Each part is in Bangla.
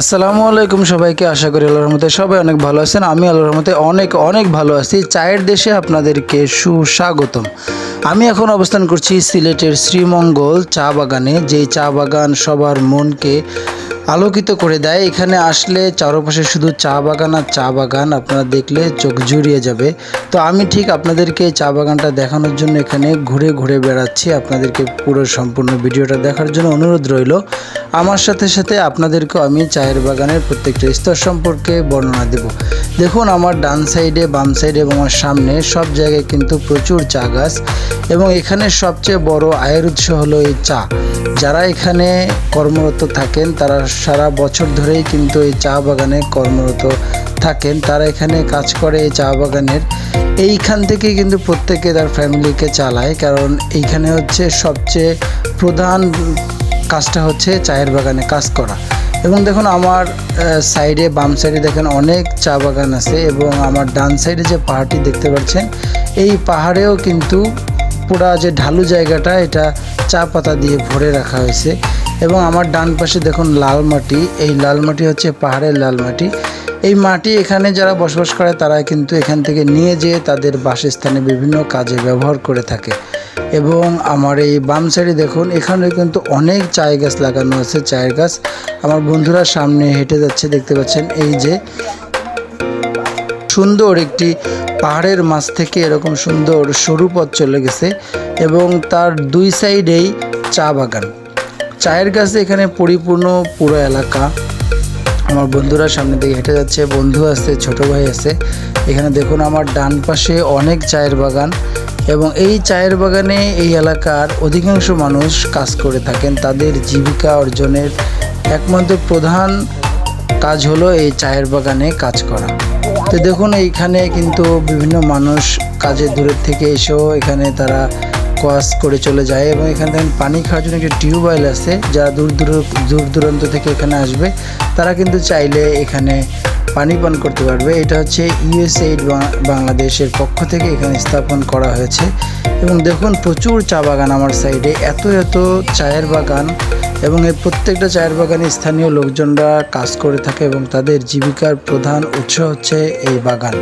আসসালামু আলাইকুম সবাইকে, আশা করি আল্লাহর রহমতে সবাই অনেক ভালো আছেন। আমি আল্লাহর রহমতে অনেক অনেক ভালো আছি। চায়ের দেশে আপনাদেরকে সুস্বাগতম। আমি এখন অবস্থান করছি সিলেটের শ্রীমঙ্গল চা বাগানে। যেই চা বাগান সবার মনকে আলোকিত করে দেয়। এখানে আসলে চারপাশে শুধু চা বাগান আর চা বাগান আপনারা দেখলে চোখ জুড়িয়ে যাবে। তো আমি ঠিক আপনাদেরকে চা বাগানটা দেখানোর জন্য এখানে ঘুরে ঘুরে বেড়াচ্ছি। আপনাদেরকে পুরো সম্পূর্ণ ভিডিওটা দেখার জন্য অনুরোধ রইল। আমার সাথে সাথে আপনাদেরকেও আমি চায়ের বাগানের প্রত্যেকটা স্তর সম্পর্কে বর্ণনা দেব। দেখুন, আমার ডান সাইডে, বাম সাইডে এবং আমার সামনে সব জায়গায় কিন্তু প্রচুর চা গাছ এবং এখানে সবচেয়ে বড় আয়ের উৎস হলো এই চা। যারা এখানে কর্মরত থাকেন, তারা সারা বছর ধরেই কিন্তু এই চা বাগানে কর্মরত থাকেন। তারা এখানে কাজ করে এই চা বাগানের। এইখান থেকে কিন্তু প্রত্যেকে তার ফ্যামিলিকে চালায়, কারণ এইখানে হচ্ছে সবচেয়ে প্রধান কাজটা হচ্ছে চায়ের বাগানে কাজ করা। এবং দেখুন, আমার সাইডে বাম সাইডে দেখেন অনেক চা বাগান আছে এবং আমার ডান সাইডে যে পাহাড়টি দেখতে পাচ্ছেন, এই পাহাড়েও কিন্তু পুরা যে ঢালু জায়গাটা, এটা চা পাতা দিয়ে ভরে রাখা হয়েছে। এবং আমার ডান পাশে দেখুন লাল মাটি। এই লাল মাটি হচ্ছে পাহাড়ের লাল মাটি। এই মাটি এখানে যারা বসবাস করে তারা কিন্তু এখান থেকে নিয়ে যেয়ে তাদের বাসস্থানে বিভিন্ন কাজে ব্যবহার করে থাকে। এবং আমার এই বাম সাইডে দেখুন, এখানে কিন্তু অনেক চায় গাছ লাগানো আছে, চায়ের গাছ। আমার বন্ধুরা সামনে হেঁটে যাচ্ছে, দেখতে পাচ্ছেন এই যে সুন্দর একটি পাহাড়ের মাছ থেকে এরকম সুন্দর সরু পথ চলে গেছে। এবং তার দুই সাইডেই চা বাগান। চায়ের গাছে এখানে পরিপূর্ণ পুরো এলাকা। আমার বন্ধুরা সামনে দিকে হেঁটে যাচ্ছে, বন্ধু আছে, ছোট ভাই আছে। এখানে দেখুন আমার ডান পাশে অনেক চায়ের বাগান এবং এই চায়ের বাগানে এই এলাকার অধিকাংশ মানুষ কাজ করে থাকেন। তাদের জীবিকা অর্জনের একমাত্র প্রধান কাজ হলো এই চায়ের বাগানে কাজ করা। তো দেখুন এইখানে কিন্তু বিভিন্ন মানুষ কাজে দূরের থেকে এসেও এখানে তারা কাজ করে চলে যায় এবং এখানে দেখেন পানি খাওয়ার জন্য একটি টিউবওয়েল আছে, যারা দূর দূর দূর দূরান্ত থেকে এখানে আসবে, তারা কিন্তু চাইলে এখানে পানি পান করতে পারবে। এটা হচ্ছে ইউএসএইড বাংলাদেশের পক্ষ থেকে এখানে স্থাপন করা হয়েছে। এবং দেখুন, প্রচুর চা বাগান আমার সাইডে। এত এত চায়ের বাগান এবং এই প্রত্যেকটা চায়ের বাগানে স্থানীয় লোকজনরা কাজ করে থাকে এবং তাদের জীবিকার প্রধান উৎস হচ্ছে এই বাগান।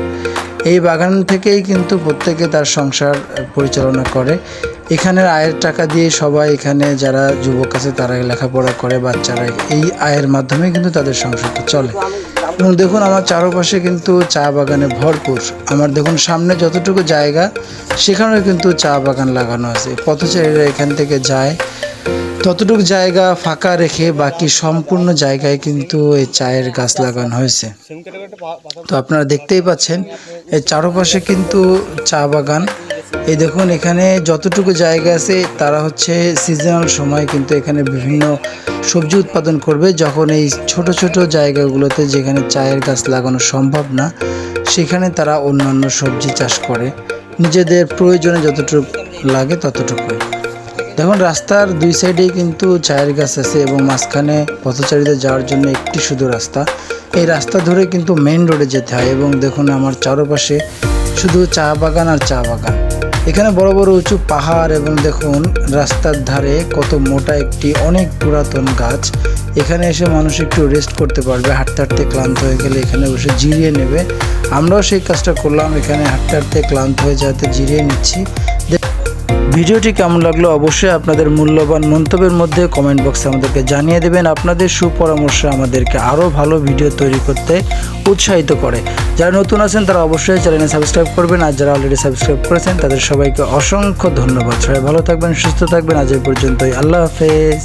এই বাগান থেকেই কিন্তু প্রত্যেকে তার সংসার পরিচালনা করে। এখানের আয়ের টাকা দিয়ে সবাই এখানে যারা যুবক আছে তারা লেখাপড়া করে, বাচ্চারা এই আয়ের মাধ্যমে কিন্তু তাদের সংসারটা চলে। দেখুন, আমার চারপাশে কিন্তু চা বাগানে ভরপুর। আমার দেখুন, সামনে যতটুকু জায়গা, সেখানেও কিন্তু চা বাগান লাগানো আছে। পথচারীরা এখান থেকে যায়। ততটুকু জায়গা ফাঁকা রেখে বাকি সম্পূর্ণ জায়গায় কিন্তু এই চায়ের গাছ লাগানো হয়েছে। তো আপনারা দেখতেই পাচ্ছেন এই চারপাশে কিন্তু চা বাগান। এই দেখুন, এখানে যতটুকু জায়গা আছে, তারা হচ্ছে সিজনাল সময় কিন্তু এখানে বিভিন্ন সবজি উৎপাদন করবে। যখন এই ছোট ছোট জায়গাগুলোতে যেখানে চায়ের গাছ লাগানো সম্ভব না, সেখানে তারা অন্যান্য সবজি চাষ করে। নিজেদের প্রয়োজনে যতটুকু লাগে ততটুকুই। দেখুন, রাস্তার দুই সাইডেই কিন্তু চায়ের গাছ আছে এবং মাঝখানে পথচারীদের যাওয়ার জন্য একটি শুধু রাস্তা। এই রাস্তা ধরে কিন্তু মেইন রোডে যেতে হয় এবং দেখুন, আমার চারপাশে শুধু চা বাগান আর চা বাগান। এখানে বড় বড় উঁচু পাহাড় এবং দেখুন রাস্তার ধারে কত মোটা একটি অনেক পুরাতন গাছ। এখানে এসে মানুষ একটু রেস্ট করতে পারবে, হাঁটতে হাঁটতে ক্লান্ত হয়ে গেলে এখানে বসে জিরিয়ে নেবে। আমরাও সেই কাজটা করলাম, এখানে হাঁটতে হাঁটতে ক্লান্ত হয়ে যাতে জিরিয়ে নিচ্ছি। ভিডিওটি কেমন লাগল অবশ্যই আপনাদের মূল্যবান মন্তব্যের মধ্যে কমেন্ট বক্সে আমাদেরকে জানিয়ে দেবেন। আপনাদের সুপরামর্শ আমাদেরকে আরও ভালো ভিডিও তৈরি করতে উৎসাহিত করে। যারা নতুন আছেন, তারা অবশ্যই চ্যানেলে সাবস্ক্রাইব করবেন আর যারা অলরেডি সাবস্ক্রাইব করেছেন, তাদের সবাইকে অসংখ্য ধন্যবাদ। সবাই ভালো থাকবেন, সুস্থ থাকবেন। আজ এই পর্যন্তই। আল্লাহ হাফেজ।